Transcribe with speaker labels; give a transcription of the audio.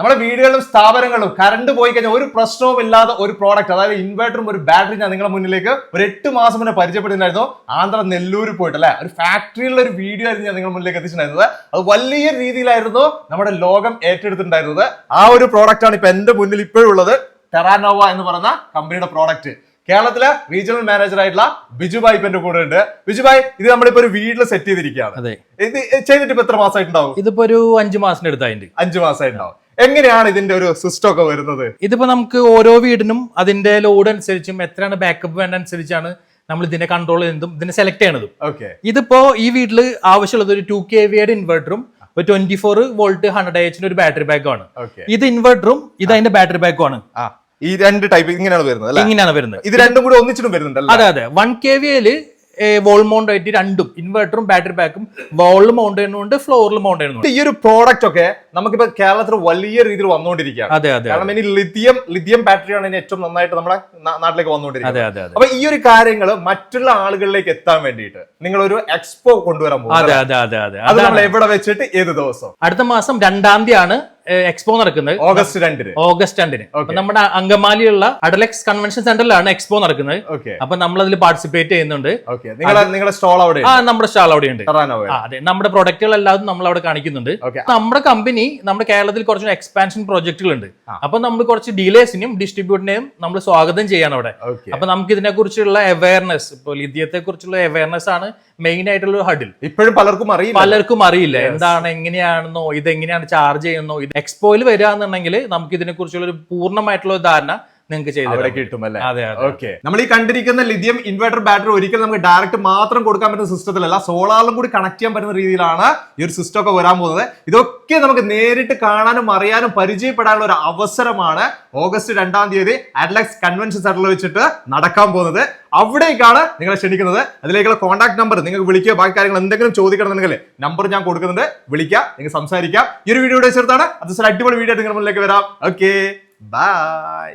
Speaker 1: നമ്മുടെ വീടുകളിലും സ്ഥാപനങ്ങളിലും കറണ്ട് പോയി കഴിഞ്ഞാൽ ഒരു പ്രശ്നവും ഇല്ലാത്ത ഒരു പ്രോഡക്റ്റ് അതായത് ഇൻവേർട്ടറും ഒരു ബാറ്ററി ഞാൻ നിങ്ങളുടെ മുന്നിലേക്ക് ഒരു എട്ട് മാസം മുന്നേ പരിചയപ്പെടുന്നുണ്ടായിരുന്നു ആന്ധ്ര നെല്ലൂർ പോയിട്ട് അല്ലെ? ഒരു ഫാക്ടറിയിലുള്ള ഒരു വീഡിയോ ആയിരുന്നു ഞാൻ നിങ്ങളുടെ മുന്നിലേക്ക് എത്തിച്ചിട്ടുണ്ടായിരുന്നത്. അത് വലിയ രീതിയിലായിരുന്നു നമ്മുടെ ലോകം ഏറ്റെടുത്തിട്ടുണ്ടായിരുന്നത്. ആ ഒരു പ്രോഡക്റ്റ് ആണ് ഇപ്പൊ എന്റെ മുന്നിൽ ഇപ്പോഴും ഉള്ളത്. ടെറാനോവ എന്ന് പറയുന്ന കമ്പനിയുടെ പ്രോഡക്റ്റ് കേരളത്തിലെ റീജിയണൽ മാനേജർ ആയിട്ടുള്ള ബിജുബായ് ഇപ്പൊ എന്റെ കൂടെ ഉണ്ട്. ബിജുബായ് ഇത് നമ്മളിപ്പോ ഒരു വീട്ടിൽ സെറ്റ് ചെയ്തിരിക്കുകയാണ്. ഇത് ചെയ്തിട്ട് ഇപ്പൊ എത്ര മാസമായിട്ടുണ്ടാവും?
Speaker 2: ഇതിപ്പോ ഒരു അഞ്ചു മാസത്തിന് അടുത്തായിട്ട്.
Speaker 1: അഞ്ചു മാസമായിട്ടുണ്ടാവും. എങ്ങനെയാണ് ഇതിന്റെ ഒരു സിസ്റ്റം ഒക്കെ വരുന്നത്?
Speaker 2: ഇതിപ്പോ നമുക്ക് ഓരോ വീടിനും അതിന്റെ ലോഡ് അനുസരിച്ചും എത്രയാണ് ബാക്കപ്പ് വേണ്ട അനുസരിച്ചാണ് നമ്മൾ ഇതിനെ കൺട്രോൾ ചെയ്യുന്നതും ഇതിനെ സെലക്ട് ചെയ്യണതും.
Speaker 1: ഓക്കെ
Speaker 2: ഇതിപ്പോ ഈ വീട്ടിൽ ആവശ്യമുള്ളത് ഒരു ടു കെ വിയുടെ ഇൻവെർട്ടറും ഒരു ട്വന്റി ഫോർ വോൾട്ട് ഹൺഡ്രഡ് എച്ചിന്റെ ഒരു ബാറ്ററി ബാക്കും ആണ്. ഇത് ഇൻവെർട്ടറും ഇത് അതിന്റെ ബാറ്ററി ബാക്കും ആണ്.
Speaker 1: ആ. ഈ രണ്ട് ടൈപ്പ് ഇങ്ങനെയാണ് വരുന്നത്
Speaker 2: ഇങ്ങനെയാണ് വരുന്നത്.
Speaker 1: ഇത് രണ്ടും കൂടി ഒന്നിച്ചിട്ടും വരുന്നുണ്ടല്ലോ?
Speaker 2: അതെ അതെ. വൺ കെ വിയിൽ വോൾ മൗണ്ട് ആയിട്ട് രണ്ടും. ഇൻവെർട്ടറും ബാറ്ററി ബാക്കും വോളിൽ മൗണ്ട് ചെയ്യുന്നുണ്ട് ഫ്ലോറിൽ മൗണ്ട് ചെയ്യുന്നുണ്ട്
Speaker 1: ഈ ഒരു പ്രോഡക്റ്റ് ഒക്കെ നമുക്കിപ്പോ കേരളത്തിൽ വലിയ രീതിയിൽ വന്നുകൊണ്ടിരിക്കുകയാണ്.
Speaker 2: അതെ അതെ
Speaker 1: കാരണം ഇനി ലിഥിയം ലിഥിയം ബാറ്ററിയാണ് ഇനി ഏറ്റവും നന്നായിട്ട് നമ്മുടെ നാട്ടിലേക്ക് വന്നുകൊണ്ടിരിക്കുന്നത്. അപ്പൊ ഈ ഒരു കാര്യങ്ങൾ മറ്റുള്ള ആളുകളിലേക്ക് എത്താൻ വേണ്ടിയിട്ട് നിങ്ങൾ ഒരു എക്സ്പോ കൊണ്ടുവരാൻ പോകും
Speaker 2: അതെ അതെ അതെ അതെ.
Speaker 1: അത് നമ്മൾ എവിടെ വെച്ചിട്ട് ഏത് ദിവസം?
Speaker 2: അടുത്ത മാസം രണ്ടാം തീയതിയാണ് എക്സ്പോ നടക്കുന്നത്.
Speaker 1: ഓഗസ്റ്റ് രണ്ടിന്.
Speaker 2: ഓഗസ്റ്റ് രണ്ടിന്. നമ്മുടെ അങ്കമാലിയുള്ള അഡലക്സ് കൺവെൻഷൻ സെന്ററിലാണ് എക്സ്പോ നടക്കുന്നത്. അപ്പൊ നമ്മൾ അതിൽ പാർട്ടിസിപ്പേറ്റ് ചെയ്യുന്നുണ്ട്
Speaker 1: നിങ്ങളുടെ സ്റ്റോൾ അവിടെ
Speaker 2: ആ നമ്മുടെ സ്റ്റാൾ അവിടെ ഉണ്ട്. അതെ. നമ്മുടെ പ്രൊഡക്റ്റുകൾ എല്ലാതും നമ്മൾ അവിടെ കാണിക്കുന്നുണ്ട് നമ്മുടെ കമ്പനി നമ്മുടെ കേരളത്തിൽ കുറച്ച് എക്സ്പാൻഷൻ പ്രോജക്റ്റുകൾ ഉണ്ട് അപ്പൊ നമ്മൾ കുറച്ച് ഡീലേഴ്സിനെയും ഡിസ്ട്രിബ്യൂട്ടറിനെയും നമ്മൾ സ്വാഗതം ചെയ്യാണ് അവിടെ. അപ്പൊ നമുക്ക് ഇതിനെ കുറിച്ചുള്ള അവയർനെസ് ഇപ്പോൾ ലിഥിയത്തെ കുറിച്ചുള്ള അവയർനെസ് ആണ് മെയിൻ ആയിട്ടുള്ള ഹഡിൽ
Speaker 1: ഇപ്പോഴും പലർക്കും അറിയില്ല
Speaker 2: പലർക്കും അറിയില്ല. എന്താണ് എങ്ങനെയാണെന്നോ ഇത് എങ്ങനെയാണ് ചാർജ് ചെയ്യുന്നോ ഇത് എക്സ്പോയിൽ വരിക എന്നുണ്ടെങ്കിൽ നമുക്ക് ഇതിനെക്കുറിച്ചുള്ള ഒരു പൂർണമായിട്ടുള്ള ധാരണ നിങ്ങൾക്ക് ചെയ്തു
Speaker 1: കിട്ടും അല്ലേ?
Speaker 2: അതെ
Speaker 1: ഓക്കെ നമ്മൾ ഈ കണ്ടിരിക്കുന്ന ലിഥിയം ഇൻവെർട്ടർ ബാറ്ററി ഒരിക്കലും നമുക്ക് ഡയറക്റ്റ് മാത്രം കൊടുക്കാൻ പറ്റുന്ന സിസ്റ്റത്തിലല്ല സോളാറിലും കൂടി കണക്ട് ചെയ്യാൻ പറ്റുന്ന രീതിയിലാണ് ഈ ഒരു സിസ്റ്റം ഒക്കെ വരാൻ പോകുന്നത്. ഇതൊക്കെ നമുക്ക് നേരിട്ട് കാണാനും അറിയാനും പരിചയപ്പെടാനുള്ള ഒരു അവസരമാണ് ഓഗസ്റ്റ് രണ്ടാം തീയതി അഡ്ലക്സ് കൺവെൻഷൻ സെന്ററിൽ വെച്ചിട്ട് നടക്കാൻ പോകുന്നത്. അവിടേക്കാണ് നിങ്ങളെ ക്ഷണിക്കുന്നത്. അതിലേക്കുള്ള കോൺടാക്ട് നമ്പർ നിങ്ങൾക്ക് വിളിക്കുക. ബാക്കി കാര്യങ്ങൾ എന്തെങ്കിലും ചോദിക്കണമെന്നുണ്ടെങ്കിൽ നമ്പർ ഞാൻ കൊടുക്കുന്നുണ്ട്. വിളിക്കുക നിങ്ങൾക്ക് സംസാരിക്കാം. ഈ ഒരു വീഡിയോ ചേർത്താണ് അത് അടിപൊളി വീഡിയോ ആയിട്ട് നിങ്ങളുടെ മുന്നിലേക്ക് വരാം. Okay bye